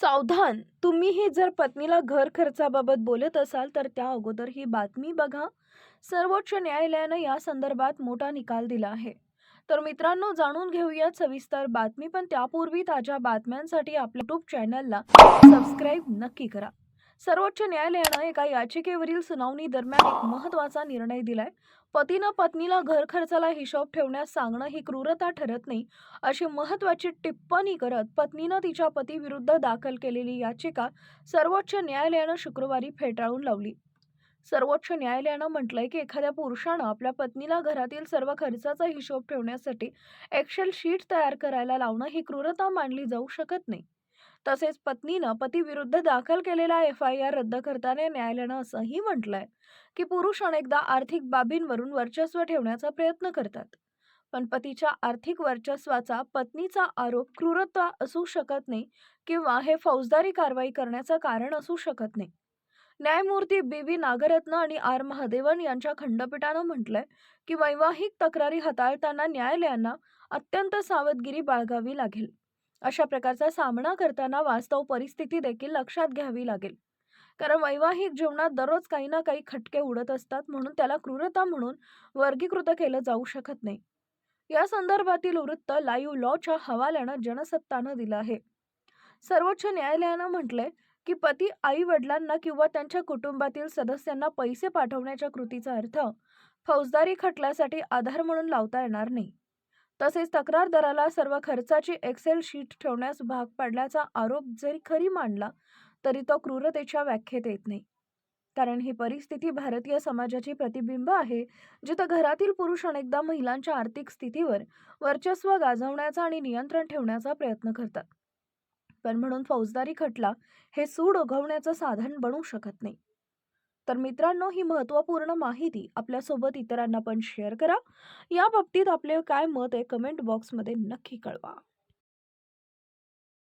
सावधान. तुम्हीही जर पत्नीला घर खर्चाबाबत बोलत असाल तर त्या अगोदर ही बातमी बघा. सर्वोच्च न्यायालयानं या संदर्भात मोठा निकाल दिला आहे. तर मित्रांनो जाणून घेऊयात सविस्तर बातमी पण त्यापूर्वी ताज्या बातम्यांसाठी आपल्या युट्यूब चॅनलला सबस्क्राईब नक्की करा. सर्वोच्च न्यायालयानं एका याचिकेवरील सुनावणी दरम्यान एक महत्त्वाचा निर्णय दिलाय. पतीनं पत्नीला घर खर्चाला हिशोब ठेवण्यास सांगणं ही क्रूरता ठरत नाही अशी महत्त्वाची टिप्पणी करत पत्नीनं तिच्या पतीविरुद्ध दाखल केलेली याचिका सर्वोच्च न्यायालयानं शुक्रवारी फेटाळून लावली. सर्वोच्च न्यायालयानं म्हटलंय की एखाद्या पुरुषानं आपल्या पत्नीला घरातील सर्व खर्चाचा हिशोब ठेवण्यासाठी एक्सेल शीट तयार करायला लावणं ही क्रूरता मानली जाऊ शकत नाही. तसेच पत्नीनं पतीविरुद्ध दाखल केलेला एफ आय आर रद्द करताना न्यायालयानं असंही म्हटलंय की पुरुष अनेकदा आर्थिक बाबींवरून वर्चस्व ठेवण्याचा प्रयत्न करतात. पण पतीच्या आर्थिक वर्चस्वाचा पत्नीचा आरोप क्रूरता असू शकत नाही किंवा हे फौजदारी कारवाई करण्याचं कारण असू शकत नाही. न्यायमूर्ती बी व्ही नागरत्न आणि आर महादेवन यांच्या खंडपीठानं म्हटलंय की वैवाहिक तक्रारी हाताळताना न्यायालयांना अत्यंत सावधगिरी बाळगावी लागेल. अशा प्रकारचा सामना करताना वास्तव परिस्थिती देखील लक्षात घ्यावी लागेल. कारण वैवाहिक जीवनात दररोज काही ना काही खटके उडत असतात म्हणून त्याला क्रूरता म्हणून वर्गीकृत केलं जाऊ शकत नाही. या संदर्भातील वृत्त लाईव्ह लॉच्या हवाल्यानं जनसत्तानं दिलं आहे. सर्वोच्च न्यायालयानं म्हटलंय की पती आई वडिलांना किंवा त्यांच्या कुटुंबातील सदस्यांना पैसे पाठवण्याच्या कृतीचा अर्थ फौजदारी खटल्यासाठी आधार म्हणून लावता येणार नाही. तसेच तक्रारदाराला सर्व खर्चाची एक्सेल शीट ठेवण्यास भाग पाडल्याचा आरोप जरी खरी मांडला तरी तो क्रूरतेच्या व्याख्येत येत नाही. कारण ही परिस्थिती भारतीय समाजाची प्रतिबिंब आहे जिथं घरातील पुरुष अनेकदा महिलांच्या आर्थिक स्थितीवर वर्चस्व गाजवण्याचा आणि नियंत्रण ठेवण्याचा प्रयत्न करतात. पण म्हणून फौजदारी खटला हे सूड उघवण्याचं साधन बनू शकत नाही. तर मित्रांनो ही महत्त्वपूर्ण माहिती आपल्यासोबत इतरांना पण शेअर करा. या बाबतीत आपले काय मत आहे कमेंट बॉक्समध्ये नक्की कळवा.